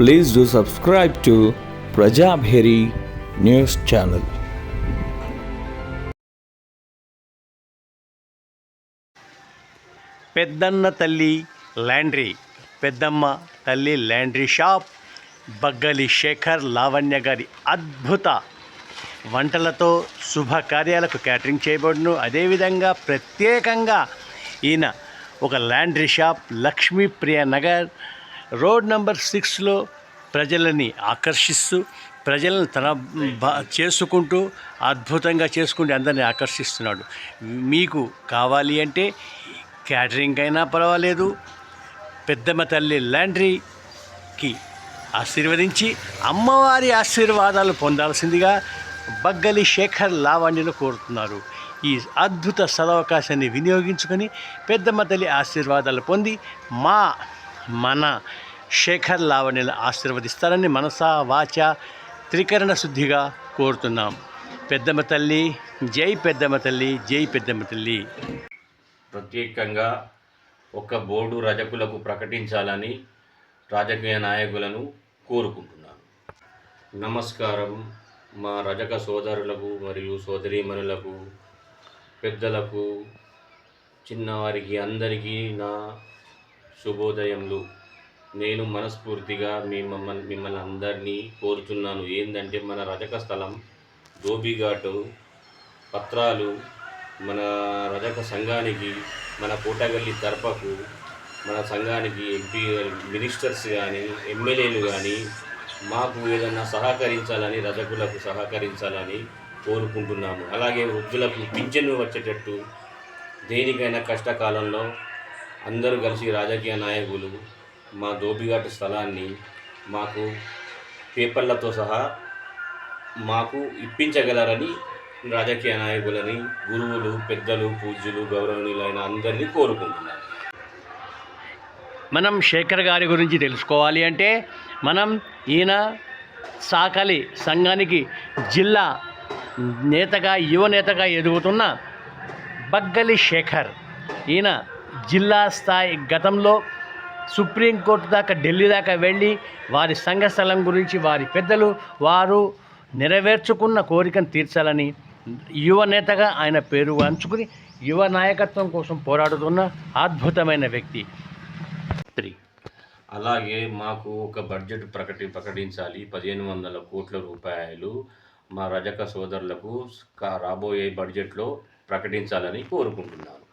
Please do subscribe to Prajabheri news channel. Peddanna Talli laundry Peddamma Talli laundry shop Baggali Shekhar Lavanya గారి అద్భుత వంటలతో శుభకార్యాలకు catering చేయబడును. అదేవిధంగా ప్రత్యేకంగా ఈయన ఒక laundry shop Lakshmipriya Nagar road number సిక్స్లో ప్రజలని ఆకర్షిస్తూ ప్రజలను తన బ- చేసుకుంటూ అద్భుతంగా చేసుకుంటూ అందరిని ఆకర్షిస్తున్నాడు. మీకు కావాలి అంటే క్యాటరింగ్ అయినా పర్వాలేదు పెద్దమ్మ తల్లి ల్యాండ్రీకి ఆశీర్వదించి అమ్మవారి ఆశీర్వాదాలు పొందాల్సిందిగా బగ్గలి శేఖర్ లావణ్యను కోరుతున్నారు. ఈ అద్భుత సదవకాశాన్ని వినియోగించుకొని పెద్దమ్మ తల్లి ఆశీర్వాదాలు పొంది మా మన శేఖర్ లావణ్యను ఆశీర్వదిస్తారని మనసా వాచ త్రికరణ శుద్ధిగా కోరుతున్నాం. పెద్దమ్మ తల్లి జై పెద్దమ్మ తల్లి జై పెద్దమ్మ తల్లి. ప్రత్యేకంగా ఒక బోర్డు రజకులకు ప్రకటించాలని రాజకీయ నాయకులను కోరుకుంటున్నాను. నమస్కారం మా రజక సోదరులకు మరియు సోదరీమణులకు పెద్దలకు చిన్నవారికి అందరికీ నా శుభోదయంలు నేను మనస్ఫూర్తిగా మిమ్మల్ని మమ్మల్ని మిమ్మల్ని అందరినీ కోరుతున్నాను ఏంటంటే మన రజక స్థలం గోబీఘాటు పత్రాలు మన రజక సంఘానికి మన కోటగల్లి తరపకు మన సంఘానికి ఎంపీ మినిస్టర్స్ కానీ ఎమ్మెల్యేలు కానీ మాకు ఏదన్నా సహకరించాలని రజకులకు సహకరించాలని కోరుకుంటున్నాము. అలాగే వృద్ధులకు పింఛను వచ్చేటట్టు దేనికైనా కష్టకాలంలో అందరూ కలిసి రాజకీయ నాయకులు మా దోబిఘాటు స్థలాన్ని మాకు పేపర్లతో సహా మాకు ఇప్పించగలరని రాజకీయ నాయకులని గురువులు పెద్దలు పూజ్యులు గౌరవనీయులైన అందరినీ కోరుకుంటున్నాను. మనం శేఖర్ గారి గురించి తెలుసుకోవాలి అంటే మనం ఈయన సాకలి సంఘానికి జిల్లా నేతగా యువ నేతగా ఎదుగుతున్న బగ్గలి శేఖర్. ఈయన జిల్లా స్థాయి గతంలో సుప్రీంకోర్టు దాకా ఢిల్లీ దాకా వెళ్ళి వారి సంఘ స్థలం గురించి వారి పెద్దలు వారు నెరవేర్చుకున్న కోరికను తీర్చాలని యువ నేతగా ఆయన పేరు వంచుకుని యువ నాయకత్వం కోసం పోరాడుతున్న అద్భుతమైన వ్యక్తి. అలాగే మాకు ఒక బడ్జెట్ ప్రకటి ప్రకటించాలి. పదిహేను వందల కోట్ల రూపాయలు మా రజక సోదరులకు కా- రాబోయే బడ్జెట్లో ప్రకటించాలని కోరుకుంటున్నాను.